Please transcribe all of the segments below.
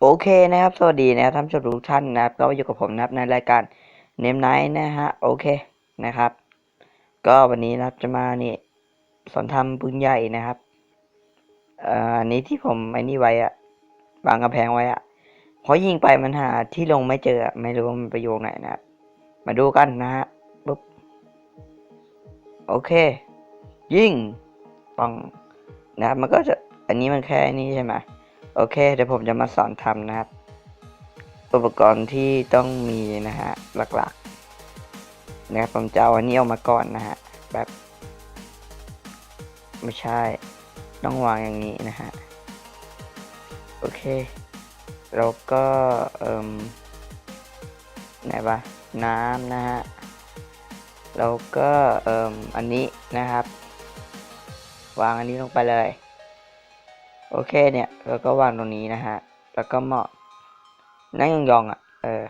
โอเคนะครับ สวัสดีนะครับท่านผู้ชมทุกท่านนะครับ ก็อยู่กับผมนะครับในรายการเนมไนท์นะฮะ โอเคนะครับ ก็วันนี้นะครับจะมานี่สอนทำปืนใหญ่นะครับเอ่ออันนี้ที่ผมไอ้นี่ไว้อะวางกระแพงไว้อะเพราะยิงไปมันหาที่ลงไม่เจอไม่รู้ว่ามันไปโยงไหนนะครับ มาดูกันนะฮะปุ๊บโอเค ยิงปังนะครับมันก็จะอันนี้มันแค่นี้ใช่ไหม โอเค เดี๋ยวผมจะมาสอนทำนะครับ อุปกรณ์ที่ต้องมีนะฮะหลักๆนะครับผมจะเอาอันนี้ออกมาก่อนนะฮะแบบ ไม่ใช่ ต้องวางอย่างนี้นะฮะ โอเค แล้วก็เอ่มไหนวะน้ำนะฮะ แล้วก็เอ่มอันนี้นะครับ วางอันนี้ลงไปเลย โอเคเนี่ยแล้วก็วางตรงนี้นะฮะ แล้วก็เหมาะนั่งยองๆอะ เออ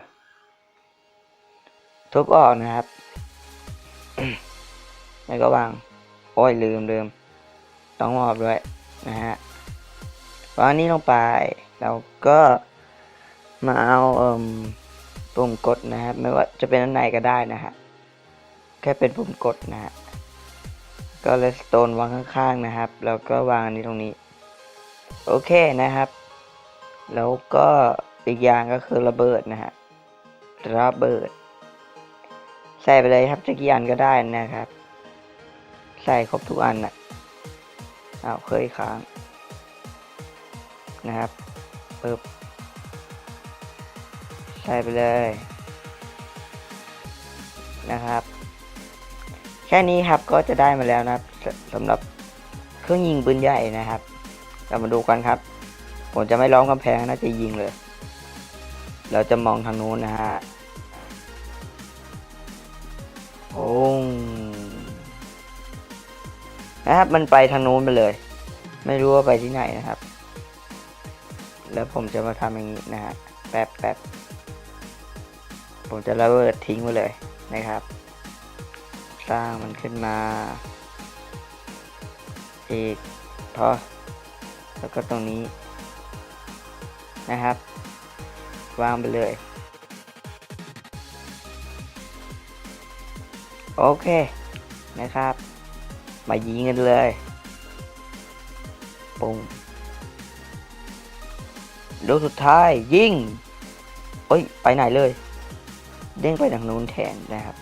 ทุบออกนะครับ แล้วก็วาง โอ้ยลืมลืมต้องมอบด้วยนะฮะวางอันนี้ลงไป แล้วก็มาเอาเอ่มปุ่มกดนะครับ ไม่ว่าจะเป็นอันไหนก็ได้นะฮะ แค่เป็นปุ่มกดนะฮะ ก็เลสโตนวางข้างๆนะครับ แล้วก็วางอันนี้ตรงนี้ โอเคนะครับ แล้วก็อีกอย่างก็คือระเบิดนะฮะระเบิด ใส่ไปเลยครับจะกี่อันก็ได้นะครับ ใส่ครบทุกอันนะเอาเคยค้างนะครับปึ๊บใส่ไปเลยนะครับ แค่นี้ครับก็จะได้มาแล้วนะครับสำหรับเครื่องยิงปืนใหญ่นะครับ เรามาดูกันครับ ผมจะไม่ล้อมกำแพงนะจะยิงเลย เราจะมองทางนู้นนะฮะโอ้นะครับมันไปทางนู้นไปเลย ไม่รู้ว่าไปที่ไหนนะครับ แล้วผมจะมาทำอย่างนี้นะฮะแป๊บแป๊บผมจะระเบิดทิ้งไปเลยนะครับ สร้างมันขึ้นมา อีกพอ แล้วก็ตรงนี้นะครับ วางไปเลย โอเคนะครับ มายิงกันเลยปุ้งลูกสุดท้ายยิงเอ้ย ไปไหนเลย เด้งไปทางนู้นแทนนะครับ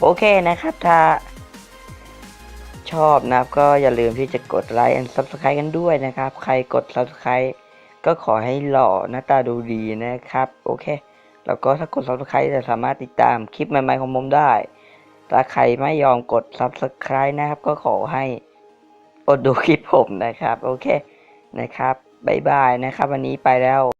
โอเคนะครับ ถ้า ชอบนะครับ ก็อย่าลืมที่จะกดไลค์ and subscribe กันด้วยนะครับ ใครกด subscribe ก็ขอให้หล่อหน้าตาดูดีนะครับ โอเค แล้วก็ถ้ากด subscribe จะสามารถติดตามคลิปใหม่ๆของผมได้ ถ้าใครไม่ยอมกด subscribe นะครับ ก็ขอให้อดดูคลิปผมนะครับ โอเคนะครับ บ๊ายบายนะครับ วันนี้ไปแล้ว